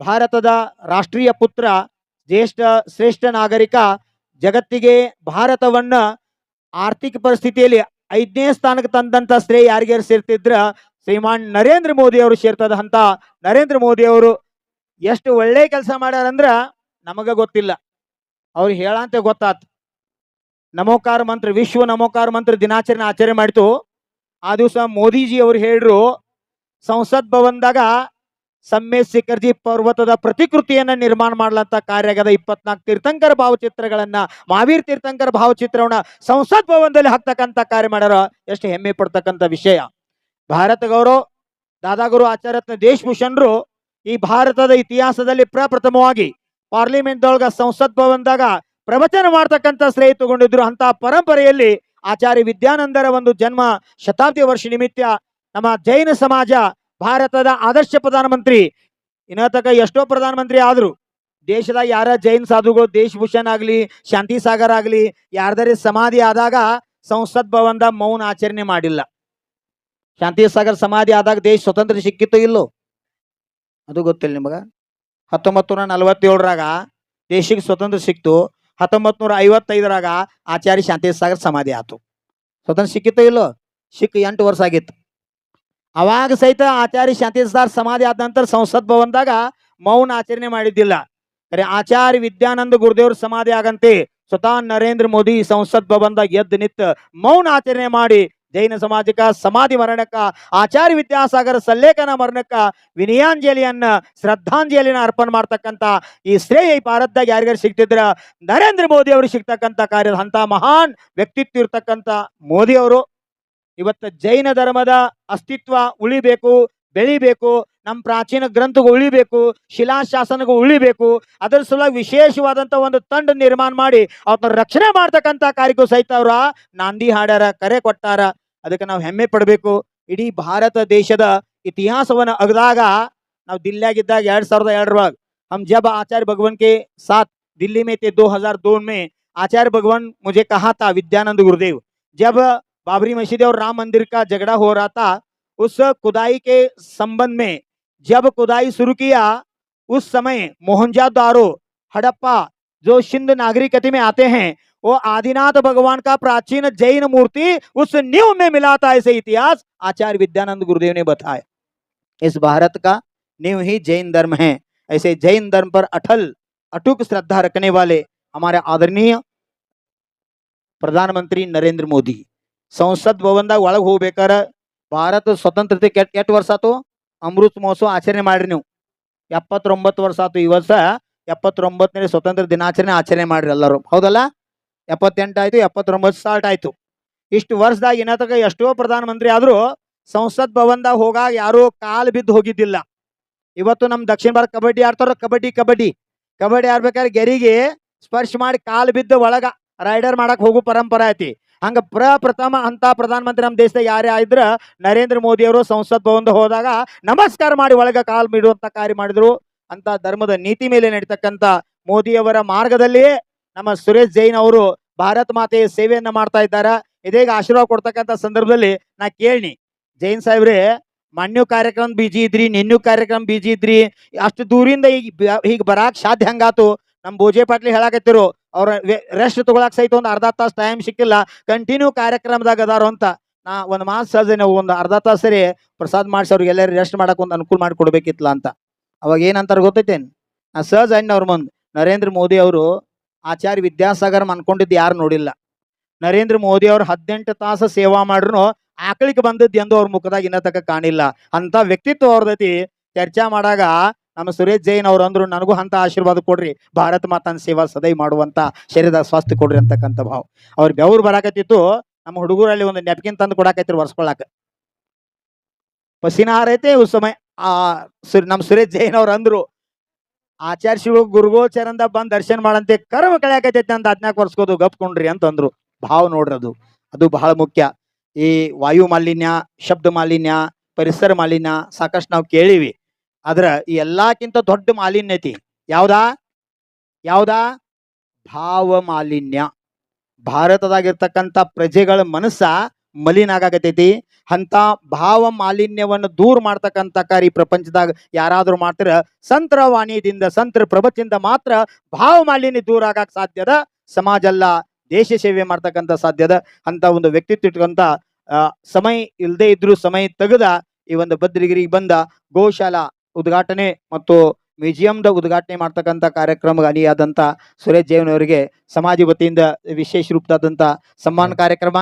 ಭಾರತದ ರಾಷ್ಟ್ರೀಯ ಪುತ್ರ, ಜ್ಯೇಷ್ಠ, ಶ್ರೇಷ್ಠ ನಾಗರಿಕ, ಜಗತ್ತಿಗೆ ಭಾರತವನ್ನ ಆರ್ಥಿಕ ಪರಿಸ್ಥಿತಿಯಲ್ಲಿ ಐದನೇ ಸ್ಥಾನಕ್ಕೆ ತಂದಂತ ಶ್ರೇಯ ಯಾರಿಗೆ ಸೇರ್ತಿದ್ರ? ಶ್ರೀಮಾನ್ ನರೇಂದ್ರ ಮೋದಿ ಅವರು ಸೇರ್ತದ ಅಂತ ನರೇಂದ್ರ ಮೋದಿ ಅವರು ಎಷ್ಟು ಒಳ್ಳೆ ಕೆಲಸ ಮಾಡ್ಯಾರಂದ್ರ ನಮಗ ಗೊತ್ತಿಲ್ಲ. ಅವ್ರು ಹೇಳಂತೆ ಗೊತ್ತಾತ್. ನಮೋಕಾರ ಮಂತ್ರ, ವಿಶ್ವ ನಮೋಕಾರ ಮಂತ್ರ ದಿನಾಚರಣೆ ಆಚರಣೆ ಮಾಡಿತು. ಆ ದಿವಸ ಮೋದಿಜಿ ಅವರು ಹೇಳ್ರು, ಸಂಸತ್ ಭವನದಾಗ ಸಮ್ಮೇಶ್ ಶಿಖರ್ಜಿ ಪರ್ವತದ ಪ್ರತಿಕೃತಿಯನ್ನ ನಿರ್ಮಾಣ ಮಾಡಲಂತ ಕಾರ್ಯ ಆಗದ ಇಪ್ಪತ್ನಾಲ್ಕು ತೀರ್ಥಂಕರ ಭಾವಚಿತ್ರಗಳನ್ನ ಮಹಾವೀರ್ ತೀರ್ಥಂಕರ ಭಾವಚಿತ್ರವನ್ನ ಸಂಸತ್ ಭವನದಲ್ಲಿ ಹಾಕ್ತಕ್ಕಂತ ಕಾರ್ಯ ಮಾಡ್ಯಾರ. ಎಷ್ಟು ಹೆಮ್ಮೆ ಪಡ್ತಕ್ಕಂಥ ವಿಷಯ. ಭಾರತ ಗೌರವ, ದಾದಾಗುರು ಆಚಾರ್ಯತ್ನ ದೇಶಭೂಷಣರು ಈ ಭಾರತದ ಇತಿಹಾಸದಲ್ಲಿ ಪ್ರಪ್ರಥಮವಾಗಿ ಪಾರ್ಲಿಮೆಂಟ್ ದೊಳಗ ಸಂಸತ್ ಭವನದಾಗ ಪ್ರವಚನ ಮಾಡ್ತಕ್ಕಂಥ ಶ್ರೇಯ ತಗೊಂಡಿದ್ರು ಅಂತ ಪರಂಪರೆಯಲ್ಲಿ ಆಚಾರ್ಯ ವಿದ್ಯಾನಂದರ ಒಂದು ಜನ್ಮ ಶತಾಬ್ದಿ ವರ್ಷ ನಿಮಿತ್ತ ನಮ್ಮ ಜೈನ ಸಮಾಜ ಭಾರತದ ಆದರ್ಶ ಪ್ರಧಾನಮಂತ್ರಿ. ಇನ್ನ ತಕ ಎಷ್ಟೋ ಪ್ರಧಾನಮಂತ್ರಿ ಆದ್ರು, ದೇಶದಾಗ ಯಾರ ಜೈನ್ ಸಾಧುಗಳು, ದೇಶಭೂಷಣ್ ಆಗ್ಲಿ, ಶಾಂತಿ ಸಾಗರ್ ಆಗ್ಲಿ, ಯಾರ್ದಾರಿ ಸಮಾಧಿ ಆದಾಗ ಸಂಸತ್ ಭವನದ ಮೌನ ಆಚರಣೆ ಮಾಡಿಲ್ಲ. ಶಾಂತಿ ಸಾಗರ್ ಸಮಾಧಿ ಆದಾಗ ದೇಶ ಸ್ವತಂತ್ರ ಸಿಕ್ಕಿತ್ತು ಇಲ್ಲೋ? ಅದು ಗೊತ್ತಿಲ್ಲ ನಿಮಗ. ಹತ್ತೊಂಬತ್ತು ನೂರ ನಲವತ್ತೇಳರಾಗ ದೇಶಕ್ಕೆ ಸ್ವತಂತ್ರ ಸಿಕ್ತು. ಹತ್ತೊಂಬತ್ತು ನೂರ ಐವತ್ತೈದರಾಗ ಆಚಾರ್ಯ ಶಾಂತಿ ಸಾಗರ್ ಸಮಾಧಿ ಆತು. ಸ್ವತಂತ್ರ ಸಿಕ್ಕಿತ್ತು ಇಲ್ಲೋ? ಸಿಕ್ಕ ಎಂಟು ವರ್ಷ ಆಗಿತ್ತು. ಅವಾಗ ಸಹಿತ ಆಚಾರ್ಯ ಶಾಂತಿ ಸಾರ್ ಸಮಾಧಿ ಆದ ನಂತರ ಸಂಸತ್ ಭವನದಾಗ ಮೌನ ಆಚರಣೆ ಮಾಡಿದ್ದಿಲ್ಲ. ಅರೆ ಆಚಾರ್ಯ ವಿದ್ಯಾನಂದ ಗುರುದೇವ್ರ ಸಮಾಧಿ ಆಗಂತೆ ಸ್ವತಃ ನರೇಂದ್ರ ಮೋದಿ ಸಂಸತ್ ಭವನದಾಗ ಎದ್ದು ನಿಂತು ಮೌನ ಆಚರಣೆ ಮಾಡಿ ಜೈನ ಸಮಾಜಕ್ಕ, ಸಮಾಧಿ ಮರಣಕ್ಕ, ಆಚಾರ್ಯ ವಿದ್ಯಾಸಾಗರ ಸಲ್ಲೇಖನ ಮರಣಕ್ಕ ವಿನಯಾಂಜಲಿಯನ್ನ ಶ್ರದ್ಧಾಂಜಲಿನ ಅರ್ಪಣೆ ಮಾಡ್ತಕ್ಕಂಥ ಈ ಶ್ರೇಯ ಈ ಭಾರತದಾಗ ಯಾರಿಗಾರು ಸಿಗ್ತಿದ್ರ? ನರೇಂದ್ರ ಮೋದಿ ಅವರು ಸಿಗ್ತಕ್ಕಂಥ ಕಾರ್ಯದ ಅಂತ ಮಹಾನ್ ವ್ಯಕ್ತಿತ್ವ ಇರ್ತಕ್ಕಂತ ಮೋದಿ ಅವರು. ಇವತ್ತು ಜೈನ ಧರ್ಮದ ಅಸ್ತಿತ್ವ ಉಳಿಬೇಕು, ಬೆಳಿಬೇಕು, ನಮ್ಮ ಪ್ರಾಚೀನ ಗ್ರಂಥಗೂ ಉಳಿಬೇಕು, ಶಿಲಾಶಾಸನಗೂ ಉಳಿಬೇಕು, ಅದರ ಸಲುವಾಗಿ ವಿಶೇಷವಾದಂಥ ಒಂದು ತಂಡ ನಿರ್ಮಾಣ ಮಾಡಿ ಅವ್ರನ್ನ ರಕ್ಷಣೆ ಮಾಡ್ತಕ್ಕಂಥ ಕಾರ್ಯಕ್ಕೂ ಸಹಿತ ಅವರ ನಾಂದಿ ಹಾಡ್ಯಾರ, ಕರೆ ಕೊಟ್ಟಾರ. ಅದಕ್ಕೆ ನಾವು ಹೆಮ್ಮೆ ಪಡಬೇಕು. ಇಡೀ ಭಾರತ ದೇಶದ ಇತಿಹಾಸವನ್ನು ಅಗದಾಗ ನಾವು ದಿಲ್ಲಿಯಾಗಿದ್ದಾಗ ಎರಡು ಸಾವಿರದ ಎರಡರೊಳಗೆ ಹಮ್ ಜಬ್ ಆಚಾರ್ಯ ಭಗವನ್ ಕೆ ಸಾತ್ ದಿಲ್ಲಿ ಮೇ ತೆ ದೋ ಹಜಾರ್ ದೋನ್ ಮೇ, ಆಚಾರ್ಯ ಭಗವಾನ್ ಮುಜೆ ಕಹಾ ತಾ ವಿದ್ಯಾನಂದ ಗುರುದೇವ್. ಜಬ್ बाबरी मस्जिद और राम मंदिर का झगड़ा हो रहा था। उस खुदाई के संबंध में जब खुदाई शुरू किया, उस समय मोहनजादारो हड़प्पा, जो सिंध नागरिक में आते हैं, वो आदिनाथ भगवान का प्राचीन जैन मूर्ति उस न्यू में मिला था, ऐसे इतिहास आचार्य विद्यानंद गुरुदेव ने बताया। इस भारत का न्यू ही जैन धर्म है। ऐसे जैन धर्म पर अटल अटूक श्रद्धा रखने वाले हमारे आदरणीय प्रधानमंत्री नरेंद्र मोदी। ಸಂಸತ್ ಭವನದಾಗ ಒಳಗೆ ಹೋಗ್ಬೇಕಾರ ಭಾರತ ಸ್ವತಂತ್ರತೆ ಕೆಟ್ಟ ಎಷ್ಟು ವರ್ಷ ಆತು. ಅಮೃತ್ ಮಹೋತ್ಸವ ಆಚರಣೆ ಮಾಡ್ರಿ ನೀವು. ಎಪ್ಪತ್ತೊಂಬತ್ತು ವರ್ಷ ಆತು ಈ ವರ್ಷ. ಎಪ್ಪತ್ತೊಂಬತ್ತನೇ ಸ್ವತಂತ್ರ ದಿನಾಚರಣೆ ಆಚರಣೆ ಮಾಡ್ರಿ ಎಲ್ಲರೂ. ಹೌದಲ್ಲ? ಎಪ್ಪತ್ತೆಂಟು ಆಯಿತು, ಎಪ್ಪತ್ತೊಂಬತ್ತು ಸ್ಟಾರ್ಟ್ ಆಯ್ತು. ಇಷ್ಟು ವರ್ಷದಾಗ ಏನತಕ ಎಷ್ಟೋ ಪ್ರಧಾನಮಂತ್ರಿ ಆದರೂ ಸಂಸತ್ ಭವನದಾಗ ಹೋಗಾಗ ಯಾರೂ ಕಾಲು ಬಿದ್ದು ಹೋಗಿದ್ದಿಲ್ಲ. ಇವತ್ತು ನಮ್ಮ ದಕ್ಷಿಣ ಭಾರತ ಕಬಡ್ಡಿ ಆಡ್ತಾರ ಕಬಡ್ಡಿ ಕಬಡ್ಡಿ. ಕಬಡ್ಡಿ ಆಡ್ಬೇಕಾದ್ರೆ ಗೆರಿಗೆ ಸ್ಪರ್ಶ ಮಾಡಿ ಕಾಲು ಬಿದ್ದು ಒಳಗ ರೈಡರ್ ಮಾಡಕ್ ಹೋಗು ಪರಂಪರೆ ಐತಿ. ಹಂಗ ಪ್ರಪ್ರಥಮ ಅಂತ ಪ್ರಧಾನಮಂತ್ರಿ ನಮ್ಮ ದೇಶದ ಯಾರೇ ಇದ್ರ ನರೇಂದ್ರ ಮೋದಿ ಅವರು ಸಂಸತ್ ಭವನದ ಹೋದಾಗ ನಮಸ್ಕಾರ ಮಾಡಿ ಒಳಗೆ ಕಾಲ್ ಮಿಡುವಂತ ಕಾರ್ಯ ಮಾಡಿದ್ರು. ಅಂತ ಧರ್ಮದ ನೀತಿ ಮೇಲೆ ನಡೀತಕ್ಕಂತ ಮೋದಿಯವರ ಮಾರ್ಗದಲ್ಲಿ ನಮ್ಮ ಸುರೇಶ್ ಜೈನ್ ಅವರು ಭಾರತ್ ಮಾತೆಯ ಸೇವೆಯನ್ನ ಮಾಡ್ತಾ ಇದ್ದಾರೆ. ಇದೀಗ ಆಶೀರ್ವಾದ ಕೊಡ್ತಕ್ಕಂತ ಸಂದರ್ಭದಲ್ಲಿ ನಾ ಕೇಳಿ ಜೈನ್ ಸಾಹೇಬ್ರೆ ಮಣ್ಣು ಕಾರ್ಯಕ್ರಮ ಬಿಜಿ ಇದ್ರಿ, ನಿನ್ನು ಕಾರ್ಯಕ್ರಮ ಬಿಜಿ ಇದ್ರಿ, ಅಷ್ಟು ದೂರಿಂದ ಈಗ ಈಗ ಬರಾಕ್ ಸಾಧ್ಯ ಹಂಗಾತು. ನಮ್ಮ ಬೋಜೆ ಪಾಟ್ಲಿ ಹೇಳಾಕತ್ತಿರು ಅವ್ರ ರೆಸ್ಟ್ ತಗೊಳಕ್ ಸಹಿತ ಒಂದು ಅರ್ಧ ತಾಸು ಟೈಮ್ ಸಿಕ್ಕಿಲ್ಲ. ಕಂಟಿನ್ಯೂ ಕಾರ್ಯಕ್ರಮದಾಗ ಅದಾರು ಅಂತ ನಾ ಒಂದ್ ಮಾತು ಸಹಜ ಒಂದು ಅರ್ಧ ತಾಸು ಸರಿ ಪ್ರಸಾದ್ ಮಾಡಿಸಿ ಅವ್ರಿಗೆ ಎಲ್ಲರೂ ರೆಸ್ಟ್ ಮಾಡಕ್ ಒಂದು ಅನುಕೂಲ ಮಾಡಿ ಕೊಡ್ಬೇಕಿತ್ತಲ್ಲ ಅಂತ. ಅವಾಗ ಏನಂತಾರ ಗೊತ್ತೈತೇನು? ನಾ ಸಹಜ ಅವ್ರ ಮುಂದ್ ನರೇಂದ್ರ ಮೋದಿ ಅವರು ಆಚಾರ್ಯ ವಿದ್ಯಾಸಾಗರ್ ಅನ್ಕೊಂಡಿದ್ದು ಯಾರು ನೋಡಿಲ್ಲ. ನರೇಂದ್ರ ಮೋದಿ ಅವರು ಹದಿನೆಂಟು ತಾಸು ಸೇವಾ ಮಾಡ್ರು ಆಕಳಿಗೆ ಬಂದದ್ದು ಎಂದು ಅವ್ರ ಮುಖದಾಗ ತಕ ಕಾಣಿಲ್ಲ. ಅಂತ ವ್ಯಕ್ತಿತ್ವ ಅವ್ರದೈತಿ. ಚರ್ಚಾ ಮಾಡಾಗ ನಮ್ಮ ಸುರೇಶ್ ಜೈನ್ ಅವ್ರು ಅಂದ್ರು, ನನಗೂ ಅಂತ ಆಶೀರ್ವಾದ ಕೊಡ್ರಿ. ಭಾರತ ಮಾತನ ಸೇವಾ ಸದೈ ಮಾಡುವಂತ ಶರೀರದ ಸ್ವಾಸ್ಥ್ಯ ಕೊಡ್ರಿ ಅಂತಕ್ಕಂಥ ಭಾವ. ಅವ್ರ ಬೆವರು ಬರಾಕತ್ತಿತ್ತು, ನಮ್ಮ ಹುಡುಗರಲ್ಲಿ ಒಂದು ನೆಪ್ಕಿನ್ ತಂದು ಕೊಡಾಕೈತ್ರಿ ಒರ್ಸ್ಕೊಳಾಕ. ಪಸಿನ ಹಾರೈತೆ ಉಸ್ ಸಮಯ. ಆ ನಮ್ಮ ಸುರೇಶ್ ಜೈನ್ ಅವ್ರು ಅಂದ್ರು ಆಚಾರ್ಯ ಶಿವ ಗುರುಗೋ ಚರಂದ ಬಂದ್ ದರ್ಶನ ಮಾಡಂತೆ. ಕರ್ಮ ಕಳೆಯಾಕೈತೈತೆ ಅಂತ ಹದ್ನಾಲ್ಕು ವರ್ಷಕೋದು ಗಪ್ಕೊಂಡ್ರಿ ಅಂತಂದ್ರು. ಭಾವ ನೋಡ್ರಿ ಅದು. ಅದು ಬಹಳ ಮುಖ್ಯ. ಈ ವಾಯು ಮಾಲಿನ್ಯ, ಶಬ್ದ ಮಾಲಿನ್ಯ, ಪರಿಸರ ಮಾಲಿನ್ಯ ಸಾಕಷ್ಟು ನಾವು ಕೇಳಿವಿ. ಆದ್ರ ಈ ಎಲ್ಲಕ್ಕಿಂತ ದೊಡ್ಡ ಮಾಲಿನ್ಯ ಐತಿ. ಯಾವ್ದಾ? ಯಾವ್ದಾ? ಭಾವ ಮಾಲಿನ್ಯ. ಭಾರತದಾಗಿರ್ತಕ್ಕಂಥ ಪ್ರಜೆಗಳ ಮನಸ್ಸ ಮಲಿನ ಆಗಾಕತೈತಿ ಅಂತ ಭಾವ ಮಾಲಿನ್ಯವನ್ನು ದೂರ ಮಾಡ್ತಕ್ಕಂಥ ಕಾರ್ಯ ಪ್ರಪಂಚದಾಗ ಯಾರಾದ್ರೂ ಮಾಡ್ತಾರ ಸಂತರ ವಾಣಿದಿಂದ ಸಂತರ ಪ್ರವಚನದಿಂದ ಮಾತ್ರ ಭಾವ ಮಾಲಿನ್ಯ ದೂರ ಆಗಕ್ಕೆ ಸಾಧ್ಯದ ಸಮಾಜ ಅಲ್ಲ, ದೇಶ ಸೇವೆ ಮಾಡ್ತಕ್ಕಂಥ ಸಾಧ್ಯದ ಅಂತ ಒಂದು ವ್ಯಕ್ತಿತ್ವ ಇಟ್ಕೊಂತ ಸಮಯ ಇಲ್ಲದೆ ಇದ್ರೂ ಸಮಯ ತೆಗೆದ ಈ ಒಂದು ಬದ್ರಿಗಿರಿಗೆ ಬಂದ ಗೋಶಾಲಾ ಉದ್ಘಾಟನೆ ಮತ್ತು ಮ್ಯೂಸಿಯಂದ ಉದ್ಘಾಟನೆ ಮಾಡ್ತಕ್ಕಂಥ ಕಾರ್ಯಕ್ರಮ ಅನಿಯಾದಂಥ ಸುರೇಶ್ ಜೈನ್ ಅವರಿಗೆ ಸಮಾಜ ವತಿಯಿಂದ ವಿಶೇಷ ರೂಪದಾದಂಥ ಸನ್ಮಾನ ಕಾರ್ಯಕ್ರಮ.